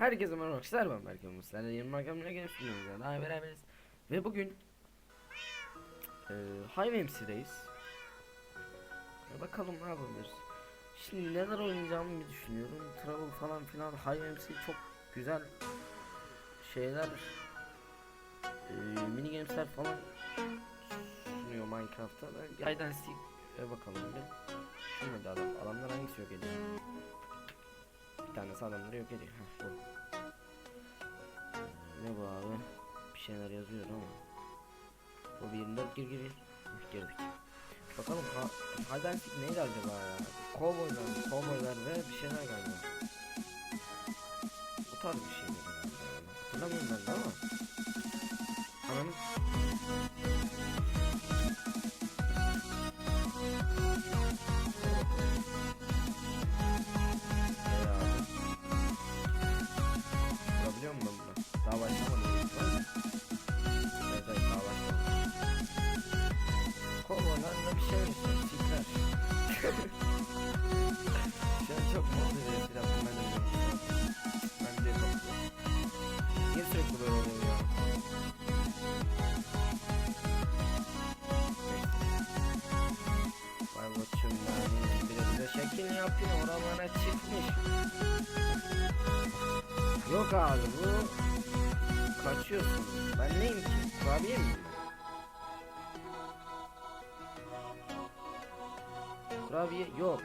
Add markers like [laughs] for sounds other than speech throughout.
Herkese merhaba arkadaşlar ben Berke Musler'le yeni makamına gelip sunuyoruz daha beraberiz. Ve bugün e, Hive MC'deyiz e, Bakalım ne yapabiliriz? Şimdi neler oynayacağımı bir düşünüyorum. Travel falan filan Hive MC çok güzel şeyler e, Mini gamesler falan sunuyor Minecraft'ta Ben Hide and bakalım bir. Muydu adam? Adamlar hangisi yok ediyor? Bir tanesi adamları yok ediyor Heh, bu. Ne bu abi? Bir şeyler yazıyor ama. Bu bir 24 gir gir Girdik. Bakalım ha Seek neydi acaba ya? Cowboylar, cowboylar ve bir şeyler galiba. Bu tarz bir şeyler. Hatırlamıyorum ben de ama. Ananı yapıyor oralara çıkmış. Yok abi bu kaçıyorsun. Ben neyim ki? Kurabiye miyim? Kurabiye yok.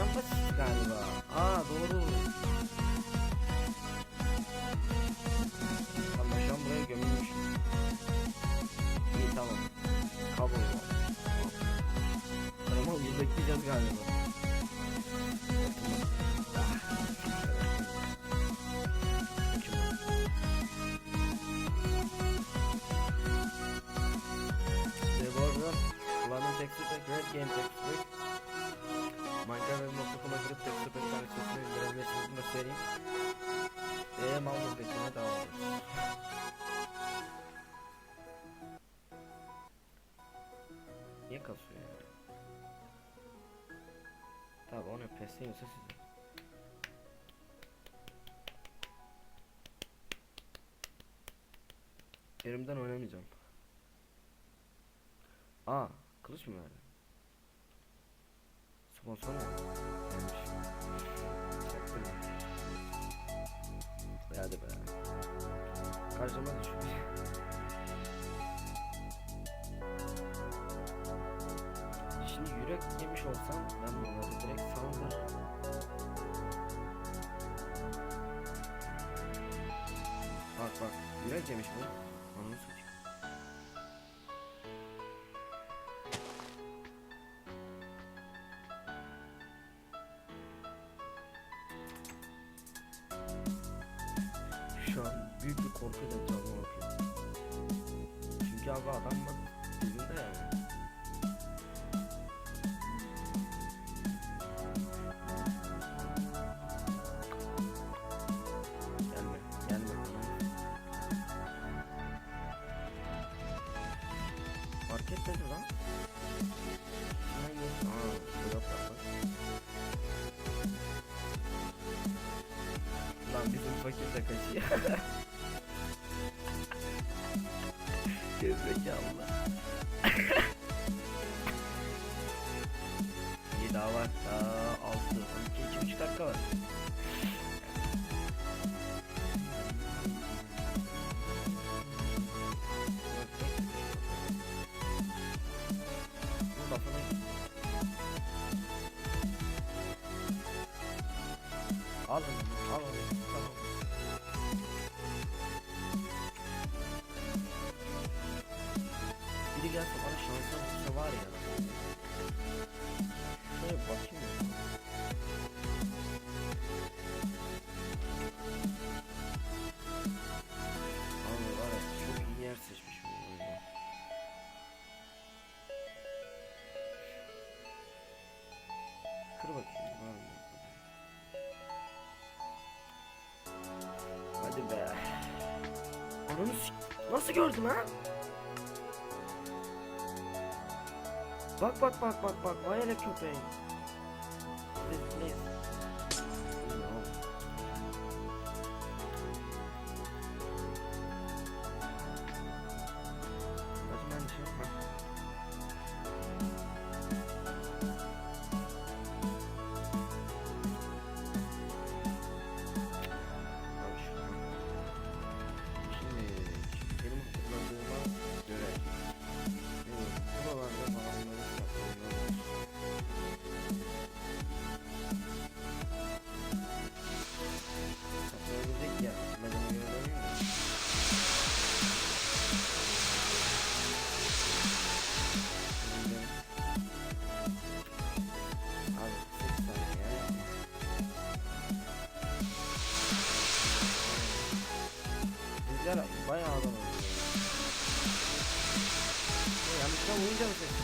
Saklambaç galiba. Aa doğru. Tamam ben şu an buraya gömülmüşüm. İyi tamam. Kabul var. Tamam biz bekleyeceğiz galiba. Ve bu arada kullandığım pack Red Game pack söyleyeyim Ve mal muhabbetine devam ediyoruz Niye kasıyor ya? Tabi onu pesliyorsa size Elimden oynamayacağım Aa, kılıç mı verdi? Sponsor mu? Hadi be. Karşıma düşmüş. Şimdi yürek yemiş olsam ben bunları direkt saldır. Bak bak, yürek yemiş bu. Onu Dedi lan. Aynen. Aa, yok lan. Lan bizim fakir de kaçıyor. [laughs] Gerizekalı. İyi daha var. Daha 6, 12, 2, 3 dakika var. Aldım. Al onu. Tamam. Biri gelse bana şansım olsa şey var ya. Şöyle bakayım. Abi var ya çok iyi yer seçmişim. Kır bakayım. Nasıl gördüm ha? Bak bak bak bak bak vay hele köpeğim. bayağı adam öldü. Yani tam oyuncağız.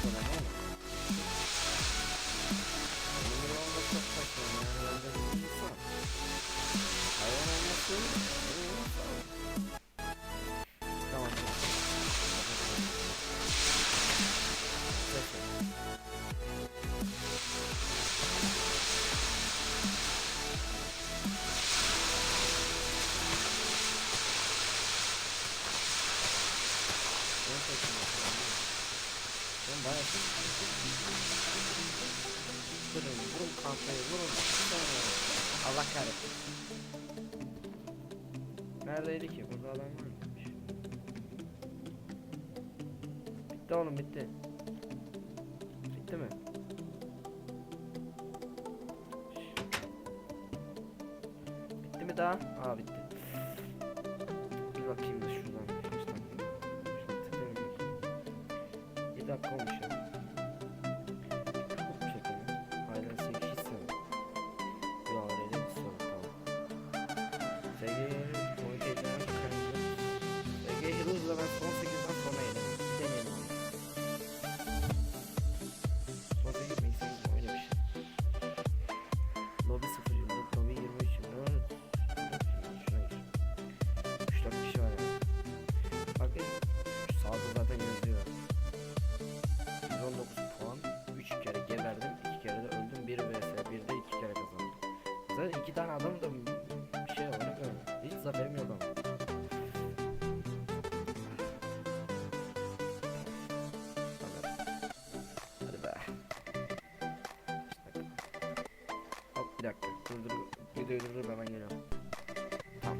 kafayı vurun. Allah kahretsin. Neredeydi ki? Burada adam var mıymış? Bitti oğlum bitti. Bitti mi? Bitti mi daha? Aa bitti. Bir bakayım da şu arada iki tane adam da bir şey oynamıyor. Hiç zaferim yok ama. Hadi be. Hop bir dakika. Durdur. Videoyu durdurup hemen geliyorum. Tamam.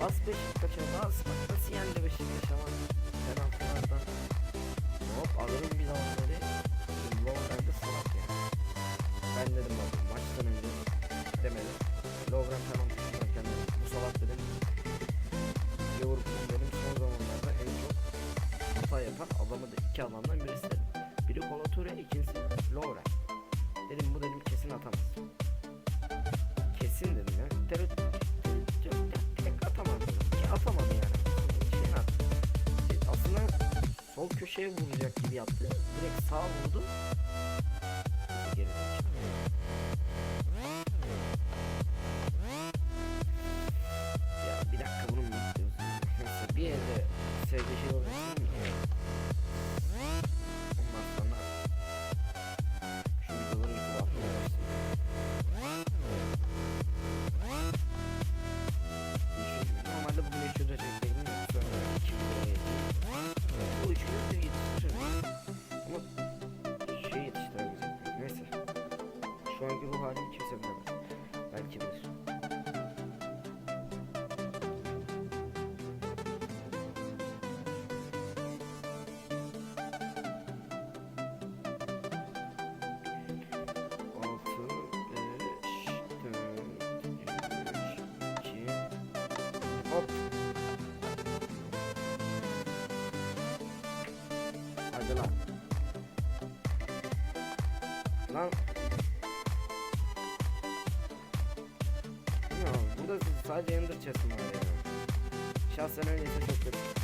As Beşiktaş'a ne asmak? Nasıl yendi Beşiktaş'a? Penaltılardan. Hop alırım bir zamanlar. sol köşeye vuracak gibi yaptı. Direkt sağ vurdu. Ya bir dakika bunu mu istiyorsun? bir yerde sevgi şey olmasın. Hadi lan. Lan. Ya, burada sadece Ender Chess'im var ya. Şahsen öyleyse çok kötü.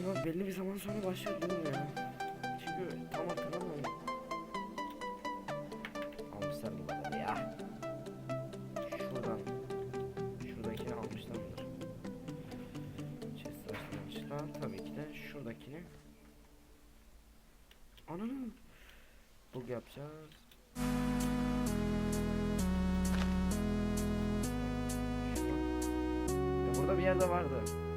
galiba belli bir zaman sonra başlıyor değil mi ya? Çünkü tam hatırlamıyorum. Almışlar mı bana ya? Şuradan. Şuradakini almışlar mıdır? Chest açmışlar. Tabii ki de şuradakini. Ananı. Bug yapacağız. Ya burada bir yerde vardı.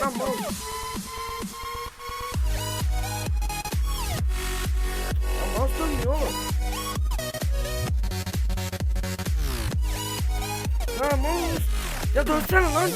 lan bu. Mouse dönmüyor oğlum. Ya mouse. Ya dönsene lan.